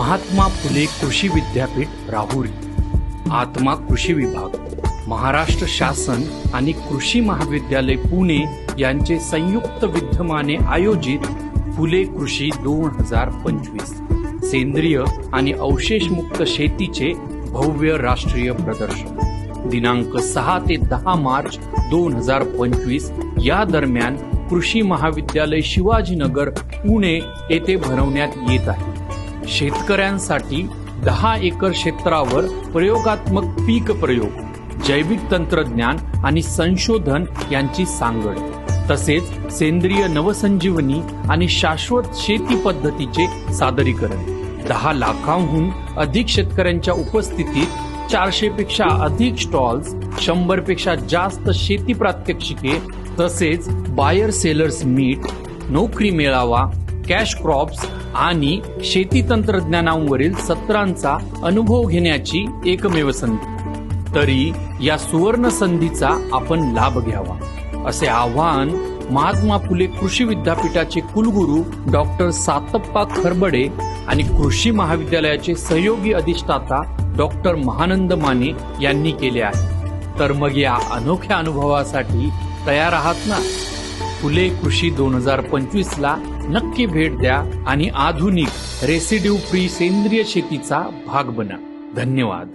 महात्मा फुले कृषी विद्यापीठ राहुरी. आत्मा कृषी विभाग. महाराष्ट्र शासन आणि कृषी महाविद्यालय पुणे यांचे संयुक्त विद्यमाने आयोजित फुले कृषी दोन हजार पंचवीस. सेंद्रिय आणि अवशेषमुक्त शेतीचे भव्य राष्ट्रीय प्रदर्शन. दिनांक सहा ते दहा मार्च दोन हजार पंचवीस या दरम्यान कृषी महाविद्यालय शिवाजीनगर पुणे येथे भरवण्यात येत आहे. शेतकऱ्यांसाठी दहा एकर क्षेत्रावर प्रयोगात्मक पीक प्रयोग जैविक तंत्रज्ञान आणि संशोधन यांची सांगड तसेच सेंद्रिय नवसंजीवनी आणि शाश्वत शेती पद्धतीचे सादरीकरण. दहा लाखांहून अधिक शेतकऱ्यांच्या उपस्थितीत चारशे पेक्षा अधिक स्टॉल्स शंभरपेक्षा जास्त शेती प्रात्यक्षिके तसेच बायर सेलर्स मीट नोकरी मेळावा कॅश क्रॉप्स आणि शेती तंत्रज्ञानावरील सत्रांचा अनुभव घेण्याची एकमेव संधी. तरी या सुवर्ण संधीचा आपण लाभ घ्यावा असे आवाहन महात्मा फुले कृषी विद्यापीठाचे कुलगुरू डॉक्टर सातप्पा खरबडे आणि कृषी महाविद्यालयाचे सहयोगी अधिष्ठाता डॉक्टर महानंद माने यांनी केले आहे. तर मग या अनोख्या अनुभवासाठी तयार आहात ना? फुले कृषी दोन हजार पंचवीस ला नक्की भेट द्या आणि आधुनिक रेसिड्यू फ्री सेंद्रिय शेतीचा भाग बना. धन्यवाद.